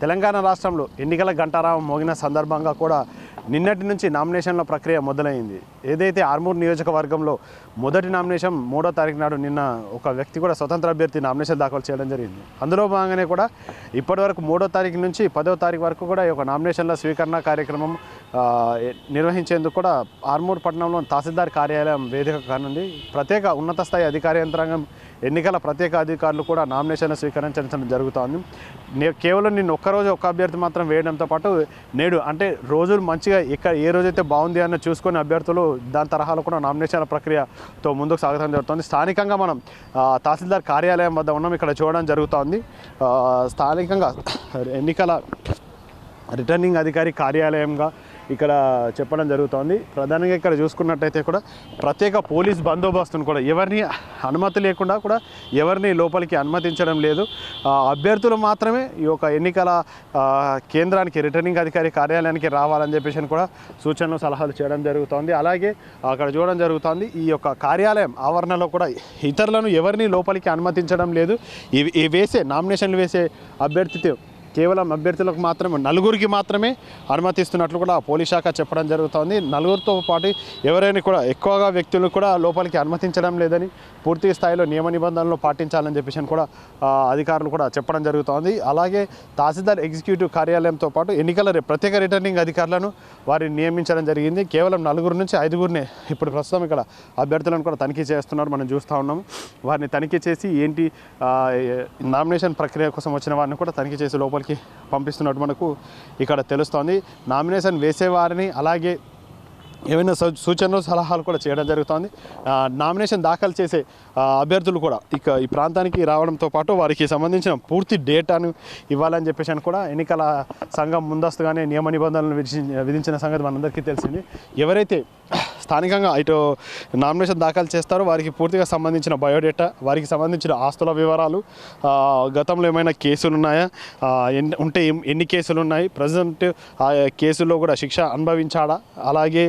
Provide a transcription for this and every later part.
తెలంగాణ రాష్ట్రంలో ఎన్నికల గంటారావం మోగిన సందర్భంగా కూడా నిన్నటి నుంచి నామినేషన్ల ప్రక్రియ మొదలైంది. ఏదైతే ఆర్మూర్ నియోజకవర్గంలో మొదటి నామినేషన్ మూడో తారీఖు నాడు నిన్న ఒక వ్యక్తి కూడా స్వతంత్ర అభ్యర్థి నామినేషన్ దాఖలు చేయడం జరిగింది. అందులో భాగంగానే కూడా ఇప్పటివరకు మూడో తారీఖు నుంచి పదో తారీఖు వరకు కూడా ఈ యొక్క నామినేషన్ల స్వీకరణ కార్యక్రమం నిర్వహించేందుకు కూడా ఆర్మూర్ పట్టణంలో తహసీల్దార్ కార్యాలయం వేదిక కానుంది. ప్రత్యేక ఉన్నత స్థాయి అధికార యంత్రాంగం ఎన్నికల ప్రత్యేక అధికారులు కూడా నామినేషన్లు స్వీకరించడం జరుగుతోంది. కేవలం నిన్న ఒక్కరోజు ఒక్క అభ్యర్థి మాత్రం వేయడంతో పాటు నేడు అంటే రోజులు మంచి మంచిగా ఇక్కడ ఏ రోజైతే బాగుంది అన్న చూసుకొని అభ్యర్థులు దాని తరహాలో కూడా నామినేషన్ల ప్రక్రియతో ముందుకు సాగడం జరుగుతుంది. స్థానికంగా మనం తహసీల్దార్ కార్యాలయం వద్ద ఉన్నాం. ఇక్కడ చూడడం జరుగుతోంది. స్థానికంగా ఎన్నికల రిటర్నింగ్ అధికారి కార్యాలయంగా ఇక్కడ చెప్పడం జరుగుతోంది. ప్రధానంగా ఇక్కడ చూసుకున్నట్టయితే కూడా ప్రత్యేక పోలీస్ బందోబస్తును కూడా ఎవరిని అనుమతి లేకుండా కూడా ఎవరిని లోపలికి అనుమతించడం లేదు. అభ్యర్థులు మాత్రమే ఈ యొక్క ఎన్నికల కేంద్రానికి రిటర్నింగ్ అధికారి కార్యాలయానికి రావాలని చెప్పేసి కూడా సూచనలు సలహాలు చేయడం జరుగుతోంది. అలాగే అక్కడ చూడడం జరుగుతోంది. ఈ యొక్క కార్యాలయం ఆవరణలో కూడా ఇతరులను ఎవరిని లోపలికి అనుమతించడం లేదు. ఇవి ఈ వేసే నామినేషన్లు వేసే అభ్యర్థితో కేవలం అభ్యర్థులకు మాత్రమే నలుగురికి మాత్రమే అనుమతిస్తున్నట్లు కూడా పోలీస్ శాఖ చెప్పడం జరుగుతోంది. నలుగురితో పాటు ఎవరైనా కూడా ఎక్కువగా వ్యక్తులను కూడా లోపలికి అనుమతించడం లేదని పూర్తి స్థాయిలో నియమ నిబంధనలు పాటించాలని చెప్పేసి కూడా అధికారులు కూడా చెప్పడం జరుగుతోంది. అలాగే తహసీల్దార్ ఎగ్జిక్యూటివ్ కార్యాలయంతో పాటు ఎన్నికల ప్రత్యేక రిటర్నింగ్ అధికారులను వారిని నియమించడం జరిగింది. కేవలం నలుగురు నుంచి ఐదుగురిని ఇప్పుడు ప్రస్తుతం ఇక్కడ అభ్యర్థులను కూడా తనిఖీ చేస్తున్నారు. మనం చూస్తూ ఉన్నాము వారిని తనిఖీ చేసి ఏంటి నామినేషన్ ప్రక్రియ కోసం వచ్చిన వారిని కూడా తనిఖీ చేసి లోపలికి పంపిస్తున్నట్టు మనకు ఇక్కడ తెలుస్తోంది. నామినేషన్ వేసేవారిని అలాగే ఏమైనా సూచనలు సలహాలు కూడా చేయడం జరుగుతోంది. నామినేషన్ దాఖలు చేసే అభ్యర్థులు కూడా ఇక ఈ ప్రాంతానికి రావడంతో పాటు వారికి సంబంధించిన పూర్తి డేటాను ఇవ్వాలని చెప్పేసి అని కూడా ఎన్నికల సంఘం ముందస్తుగానే నియమ నిబంధనలు విధించి విధించిన సంగతి మనందరికీ తెలిసింది. ఎవరైతే స్థానికంగా ఇటు నామినేషన్ దాఖలు చేస్తారు. వారికి పూర్తిగా సంబంధించిన బయోడేటా వారికి సంబంధించిన ఆస్తుల వివరాలు గతంలో ఏమైనా కేసులు ఉన్నాయా ఎన్ని ఉంటే ఎన్ని కేసులు ఉన్నాయి ప్రజెంట్ ఆ కేసుల్లో కూడా శిక్ష అనుభవించాడా? అలాగే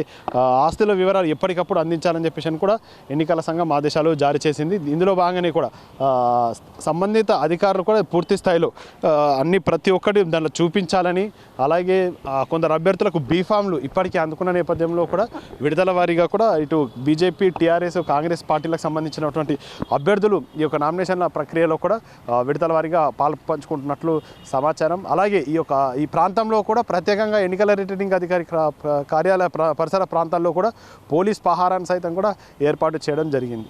ఆస్తుల వివరాలు ఎప్పటికప్పుడు అందించాలని చెప్పేసి అని కూడా ఎన్నికల సంఘం ఆదేశాలు జారీ చేసింది. ఇందులో భాగంగానే కూడా సంబంధిత అధికారులు కూడా పూర్తి స్థాయిలో అన్ని ప్రతి ఒక్కటి దాంట్లో చూపించాలని అలాగే కొందరు అభ్యర్థులకు బీఫామ్లు ఇప్పటికీ అందుకున్న నేపథ్యంలో కూడా విడుదల వారీగా కూడా ఇటు బీజేపీ టీఆర్ఎస్ కాంగ్రెస్ పార్టీలకు సంబంధించినటువంటి అభ్యర్థులు ఈ యొక్క నామినేషన్ల ప్రక్రియలో కూడా విడతల వారీగా పాలు పంచుకుంటున్నట్లు సమాచారం. అలాగే ఈ యొక్క ఈ ప్రాంతంలో కూడా ప్రత్యేకంగా ఎన్నికల రిటర్నింగ్ అధికారి కార్యాలయ పరిసర ప్రాంతాల్లో కూడా పోలీస్ పహారాన్ని సైతం కూడా ఏర్పాటు చేయడం జరిగింది.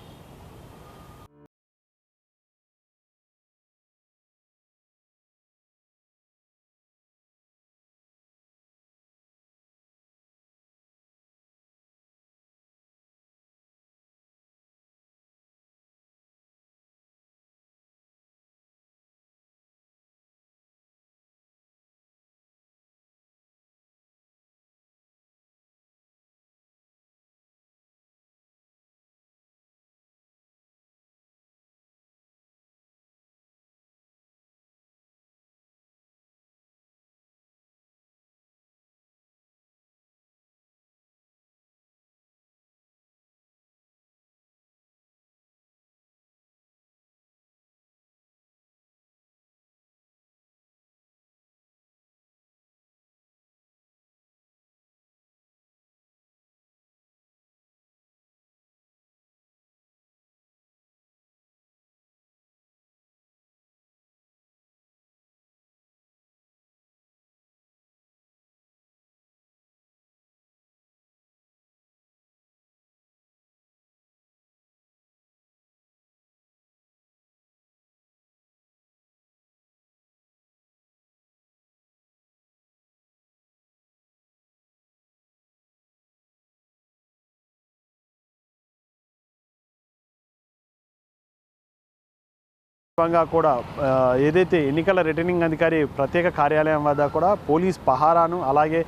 సందర్భంగా కూడా ఏదైతే ఎన్నికల రిటర్నింగ్ అధికారి ప్రత్యేక కార్యాలయం వద్ద కూడా పోలీస్ పహారాను అలాగే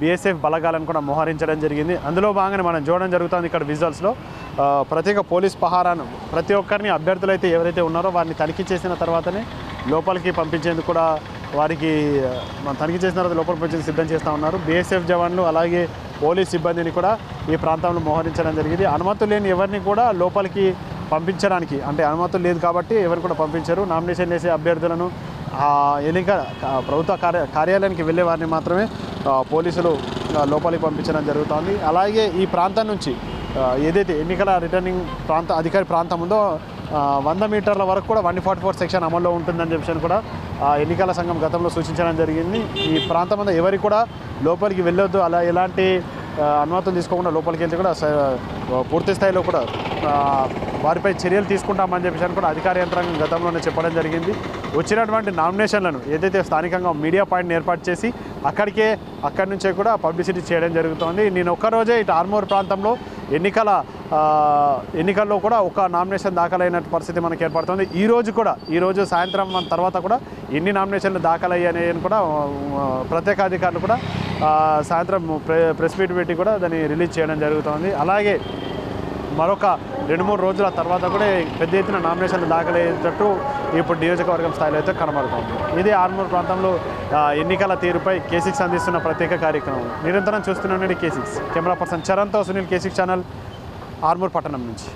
బీఎస్ఎఫ్ బలగాలను కూడా మోహరించడం జరిగింది. అందులో భాగంగా మనం చూడడం జరుగుతుంది ఇక్కడ విజువల్స్లో. ప్రత్యేక పోలీస్ పహారాను ప్రతి ఒక్కరిని అభ్యర్థులైతే ఎవరైతే ఉన్నారో వారిని తనిఖీ చేసిన తర్వాతనే లోపలికి పంపించేందుకు కూడా వారికి మనం తనిఖీ చేసిన తర్వాత లోపల పంపించేందుకు సిద్ధం చేస్తూ ఉన్నారు. బీఎస్ఎఫ్ జవాన్లు అలాగే పోలీస్ సిబ్బందిని కూడా ఈ ప్రాంతంలో మోహరించడం జరిగింది. అనుమతులు లేని ఎవరిని కూడా లోపలికి పంపించడానికి అంటే అనుమతులు లేదు కాబట్టి ఎవరు కూడా పంపించరు. నామినేషన్ చేసే అభ్యర్థులను ఎన్నిక ప్రభుత్వ కార్య కార్యాలయానికి వెళ్ళే వారిని మాత్రమే పోలీసులు లోపలికి పంపించడం జరుగుతోంది. అలాగే ఈ ప్రాంతం నుంచి ఏదైతే ఎన్నికల రిటర్నింగ్ ప్రాంత అధికారి ప్రాంతం ఉందో వంద మీటర్ల వరకు కూడా వన్ ఫార్టీ ఫోర్ సెక్షన్ అమల్లో ఉంటుందని చెప్పి కూడా ఎన్నికల సంఘం గతంలో సూచించడం జరిగింది. ఈ ప్రాంతం అంతా ఎవరికి కూడా లోపలికి వెళ్ళొద్దు. అలా ఎలాంటి అనుమతులు తీసుకోకుండా లోపలికి వెళ్తే కూడా పూర్తి స్థాయిలో కూడా వారిపై చర్యలు తీసుకుంటామని చెప్పేసి అని కూడా అధికార యంత్రాంగం గతంలోనే చెప్పడం జరిగింది. వచ్చినటువంటి నామినేషన్లను ఏదైతే స్థానికంగా మీడియా పాయింట్ని ఏర్పాటు చేసి అక్కడికే అక్కడి నుంచే కూడా పబ్లిసిటీ చేయడం జరుగుతోంది. నేను ఒక్కరోజే ఇటు ఆర్మూర్ ప్రాంతంలో ఎన్నికల ఎన్నికల్లో కూడా ఒక నామినేషన్ దాఖలైన పరిస్థితి మనకు ఏర్పడుతుంది. ఈ రోజు కూడా ఈ రోజు సాయంత్రం మన తర్వాత కూడా ఎన్ని నామినేషన్లు దాఖలయ్యాయని కూడా ప్రత్యేక అధికారులు కూడా సాయంత్రం ప్రె ప్రెస్ మీట్ పెట్టి కూడా దాన్ని రిలీజ్ చేయడం జరుగుతోంది. అలాగే మరొక రెండు మూడు రోజుల తర్వాత కూడా పెద్ద ఎత్తున నామినేషన్లు దాఖలయ్యేటట్టు ఇప్పుడు నియోజకవర్గం స్థాయిలో అయితే కనబడుతోంది. ఇది ఆర్మూర్ ప్రాంతంలో ఎన్నికల తీరుపై కేసిక్స్ అందిస్తున్న ప్రత్యేక కార్యక్రమం. నిరంతరం చూస్తున్నాడు K six. Camera person చరణ్తో Sunil K six channel Armoor పట్టణం నుంచి.